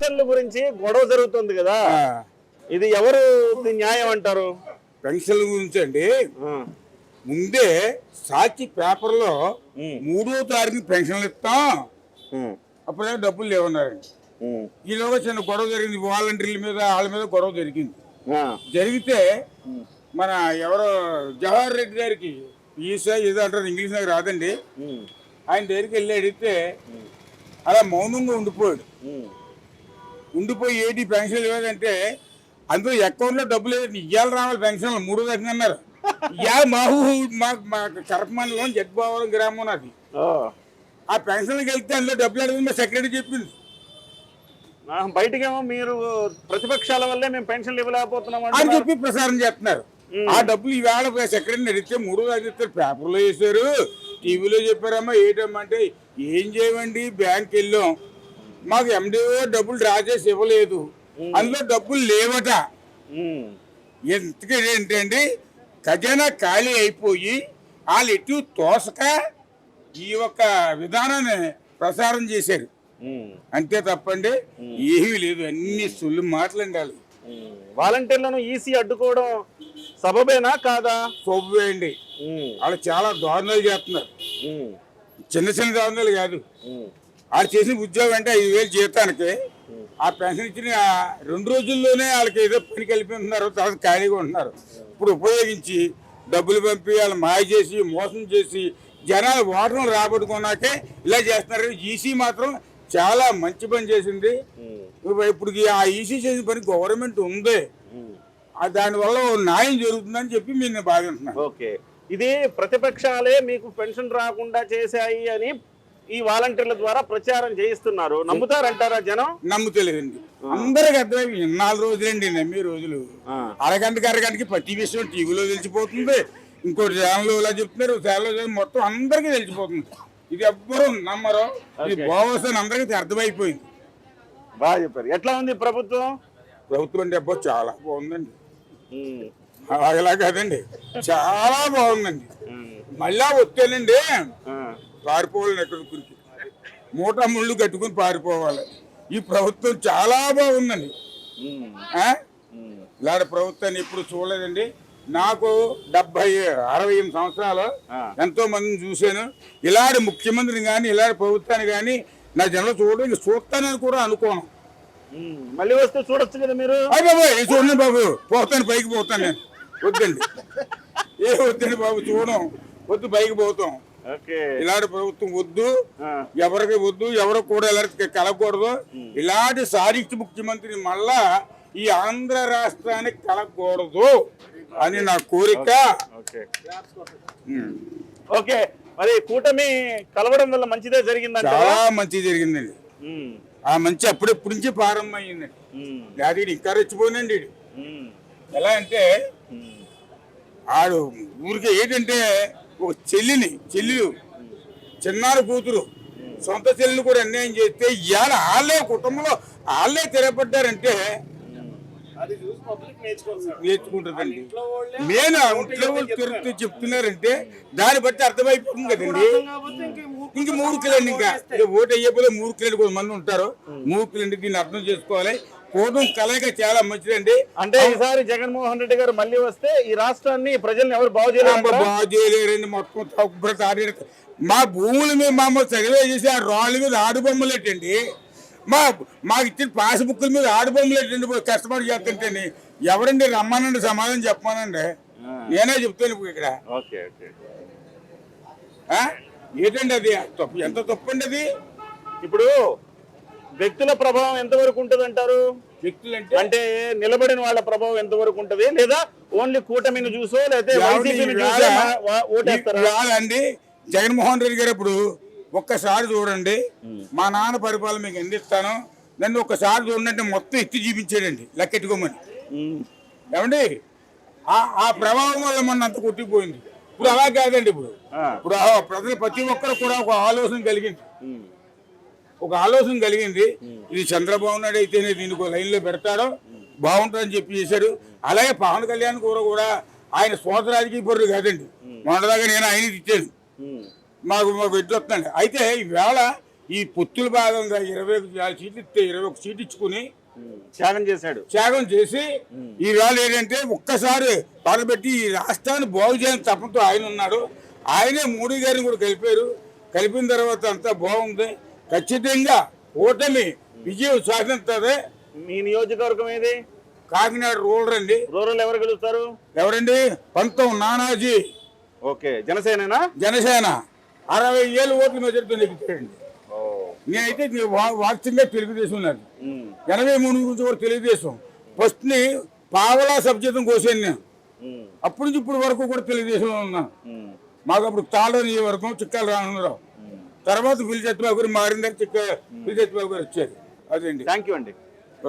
పెన్షన్ల గురించి గొడవ జరుగుతుంది కదా. ఇది ఎవరు న్యాయం అంటారు? పెన్షన్ల గురించి అండి. ముందే సాక్షి పేపర్లో మూడో తారీఖు పెన్షన్లు ఇస్తాం. అప్పుడే డబ్బులు లేవన్నారండి ఈలోగా చిన్న గొడవ జరిగింది. వాలంటీర్ల మీద వాళ్ళ మీద గొడవ జరిగింది. జరిగితే మన ఎవరో జవహర్ రెడ్డి గారికి ఈసా ఏదో అంటారు ఇంగ్లీష్ నాకు రాదండి. ఆయన దగ్గరికి వెళ్ళి అడిగితే అలా మౌనంగా ఉండిపోయాడు. ఉండిపోయి ఏంటి పెన్షన్ లేదంటే అందులో అకౌంట్లో డబ్బులు ఇవాళ రావాలి పెన్షన్లు మూడో రకంగా అన్నారు. ఇవాళ మా మా కరపమండలం జడ్బావరం గ్రామం నాది. ఆ పెన్షన్కి వెళ్తే అందులో డబ్బులు అడిగింది మా సెక్రటరీ చెప్పింది. బయటకేమో మీరు ప్రతిపక్షాల వల్లే మేము పెన్షన్లు ఇవ్వలేకపోతున్నాం అని. చెప్పి ప్రసారం చేస్తున్నారు. ఆ డబ్బులు ఈవేళ సెక్రటరీని అడిగితే మూడో ఇస్తారు పేపర్లో వేశారు. టీవీలో చెప్పారమ్మా ఏంటమ్మా అంటే ఏం చేయమండి? బ్యాంక్ వెళ్ళాం. మాకు ఎండిఓ డబ్బులు డ్రా చేసి ఇవ్వలేదు. అందులో డబ్బులు లేవట. ఎందుకంటే ఏంటంటే ఖజానా ఖాళీ అయిపోయి వాళ్ళు ఎటు తోసక ఈ యొక్క విధానాన్ని ప్రసారం చేశారు. అంతే తప్పండి. ఏమీ లేదు. అన్ని సుల్లు మాటలండి వాళ్ళు ఉమ్. వాలంటీర్లను ఈసీ అడ్డుకోవడం సబబేనా కాదా? సొవ్వేయండి ఉమ్, వాళ్ళు చాలా దారుణాలు చేస్తున్నారు. చిన్న చిన్న దారుణాలు కాదు. వాళ్ళు చేసిన ఉద్యోగం అంటే ఐదు వేలు జీతానికి ఆ పెన్షన్ ఇచ్చిన రెండు రోజుల్లోనే వాళ్ళకి ఏదో పనికి వెళ్ళిపోతున్నారు తర్వాత ఖాళీగా ఉంటున్నారు. ఇప్పుడు ఉపయోగించి డబ్బులు పంపి వాళ్ళు మాయ చేసి మోసం చేసి జనాలు ఓటర్లు రాబట్టుకున్నాకే ఇలా చేస్తున్నారు. ఈసీ మాత్రం చాలా మంచి పని చేసింది. ఇప్పుడు ఆ ఈసీ చేసిన పని గవర్నమెంట్ ఉంది. దానివల్ల న్యాయం జరుగుతుందని చెప్పి నేను భావిస్తున్నాను. ఓకే. ఇది ప్రతిపక్షాలే మీకు పెన్షన్ రాకుండా చేశాయి అని ఈ వాలంటీర్ల ద్వారా ప్రచారం చేయిస్తున్నారు. నమ్ముతారంటారా జనం? నమ్ముతలేదండి. అందరికి అర్థమైంది నాలుగు రోజులండి నమ్మి రోజులు. అరగంటకి అరగంటకి ప్రతి విషయం టీవీలో తెలిసిపోతుంది. ఇంకోటి ఛానల్ ఇలా చెప్తున్నారు ఛానల్ మొత్తం అందరికీ తెలిసిపోతుంది. ఇది ఎవ్వరూ నమ్మరు. ఇది. బాగోసని అందరికీ అర్థమైపోయింది. బాగా చెప్పారు. ఎట్లా ఉంది ప్రభుత్వం? ప్రభుత్వం అంటే అబ్బో చాలా బాగుందండి. అలాగలా కాదండి. చాలా బాగుందండి. మళ్ళా వచ్చానండి పారిపోవాలని ఎక్కడ కురికి మూట ముళ్ళు కట్టుకుని పారిపోవాలి. ఈ ప్రభుత్వం చాలా బాగుందండి. ఇలాంటి ప్రభుత్వాన్ని ఎప్పుడు చూడలేదండి. నాకు డెబ్బై అరవై ఎనిమిది సంవత్సరాలు. ఎంతో మందిని చూశాను. ఇలాంటి ముఖ్యమంత్రిని కానీ ఇలాంటి ప్రభుత్వాన్ని కానీ నా జనంలో చూడడం ఇంక చూస్తానని కూడా అనుకోను. మళ్ళీ వస్తే చూడొచ్చు కదా మీరు? అయ్య బాబు చూడండి బాబు. పోతాను పైకి పోతాను నేను. వద్దండి. ఏ వద్దండి బాబు చూడం. వద్దు పైకి పోతాం. ఇలాంటి ప్రభుత్వం వద్దు ఎవరికి వద్దు ఎవరు కూడా ఇలాంటి కలగకూడదు. ఇలాంటి సాధించి ముఖ్యమంత్రిని మళ్ళా ఈ ఆంధ్ర రాష్ట్రానికి కలగకూడదు అని నా కోరిక. ఓకే. మరి కూటమి కలవడం వల్ల మంచిదే జరిగిందంట చాలా మంచి జరిగిందండి ఆ మంచి అప్పుడెప్పుడు నుంచి ప్రారంభం అయ్యిందండి ఈడు ఇంకా రెచ్చిపోయిందండి. ఎలా అంటే ఆడు ఊరికి ఏంటంటే ఒక చెల్లిని చెల్లెలు చిన్నారి కూతురు సొంత చెల్లిని కూడా అన్యాయం చేస్తే ఇవాళ వాళ్ళే కుటుంబంలో వాళ్ళే తిరగబడ్డారంటే నేర్చుకుంటుందండి నేను ఇంట్లో వాళ్ళు తిరుగుతూ చెప్తున్నారంటే దాన్ని బట్టి అర్థమైపోతుంది కదండి. ఇంక మూడు కిలోండి ఇంకా ఓటు అయ్యేపోలే మూడు కిలోలు కొంతమంది ఉంటారు. మూడు కిలోండి దీన్ని అర్థం చేసుకోవాలి. కూటం కలయిక చాలా మంచిదండి. అంటే ఈసారి జగన్మోహన్ రెడ్డి గారు మళ్ళీ వస్తే ఈ రాష్ట్రాన్ని ప్రజల్ని ఎవరు బాగు చేయలేరు బాగు చేయలేరండి మొత్తం తాడి మా భూముల మీద మమ్మల్ని చదివే చేసి ఆ రాళ్ళ మీద ఆడు బొమ్మలు ఎట్టండి మా మాకు ఇచ్చిన పాస్ బుక్కుల మీద ఆడు బొమ్మలు ఎట్టండి పోయి కష్టపడి చేస్తుంటేని. ఎవరండి రమ్మానండి సమాధానం చెప్పమానండి? నేనే చెప్తాను ఇప్పుడు ఇక్కడ? ఏంటండి అది? తప్పు ఎంత తప్పు అండి అది? ఇప్పుడు వ్యక్తుల ప్రభావం ఎంతవరకు ఉంటది అంటారు వ్యక్తులు అంటే నిలబడిన వాళ్ళ ప్రభావం ఎంతవరకు ఉంటది? లేదా ఓన్లీ కూటమిని చూసో లేకపోతే వైసీపీని చూసో ఓటేస్తారా? జగన్మోహన్ రెడ్డి గారు ఇప్పుడు ఒక్కసారి చూడండి. మా నాన్న పరిపాలన మీకు అందిస్తాను. నన్ను ఒక్కసారి చూడండి మొత్తం ఎత్తి చూపించాడండి లెక్కెట్టుకోమని. ఏమండి? ఆ ప్రభావం వల్ల మన అంత కొట్టిపోయింది ఇప్పుడు అలా కాదండి ఇప్పుడు. ఇప్పుడు ప్రజలు ప్రతి ఒక్కరు కూడా ఒక ఆలోచన కలిగింది. ఒక ఆలోచన కలిగింది. ఇది చంద్రబాబు నాయుడు అయితేనే దీనికి ఒక లైన్లో పెడతాడో బాగుంటుందని చెప్పి చేశారు అలాగే పవన్ కళ్యాణ్ కూడా కూడా ఆయన సోదర రాజకీయ పరుడు కాదండి. మొన్నదాకా నేను ఆయన ఇచ్చాను మాకు మాకు ఎడ్లు వస్తుందండి అయితే ఈవేళ ఈ పొత్తుల భాగంగా ఇరవై ఒక సీట్లు ఇస్తే ఇరవై ఒక సీట్ ఇచ్చుకుని. త్యాగం చేశాడు. త్యాగం చేసి ఈ ఏంటంటే ఒక్కసారి పాల్గొట్టి ఈ రాష్ట్రాన్ని బాగు చేయని తపంతో ఆయన ఉన్నాడు. ఆయనే మోడీ గారిని కూడా కలిపారు. కలిపిన తర్వాత అంతా బాగుంది. ఖచ్చితంగా ఓటమి విజయం సాధిస్తుంది మీ నియోజకవర్గం ఏది? కాకినాడ రూరల్ అండి. రూరల్ ఎవరు గెలుస్తారు? ఎవరండి? పంతం నానాజీ. ఓకే జనసేననా? జనసేన. అరవై ఏళ్ళు ఓట్ల మెజార్టీతో నెగ్గుతాడండి నేనైతే వాక్యంగా తెలుగుదేశం ఉమ్. ఎనభై మూడు నుంచి కూడా తెలుగుదేశం. ఫస్ట్ని పావలా సబ్జెక్టు కోసాను నేను. అప్పటి నుంచి ఇప్పుడు వరకు కూడా తెలుగుదేశంలో ఉన్నాను. మాకు అప్పుడు తాళ నియోజకవర్గం చిక్కాల రామరావు తర్వాత పిలిచెత్తిబాబు గారు మారిన తర్వాత చిక్క పిలిచెత్తిబాబు గారు వచ్చారు. అదండి. థ్యాంక్ యూ అండి.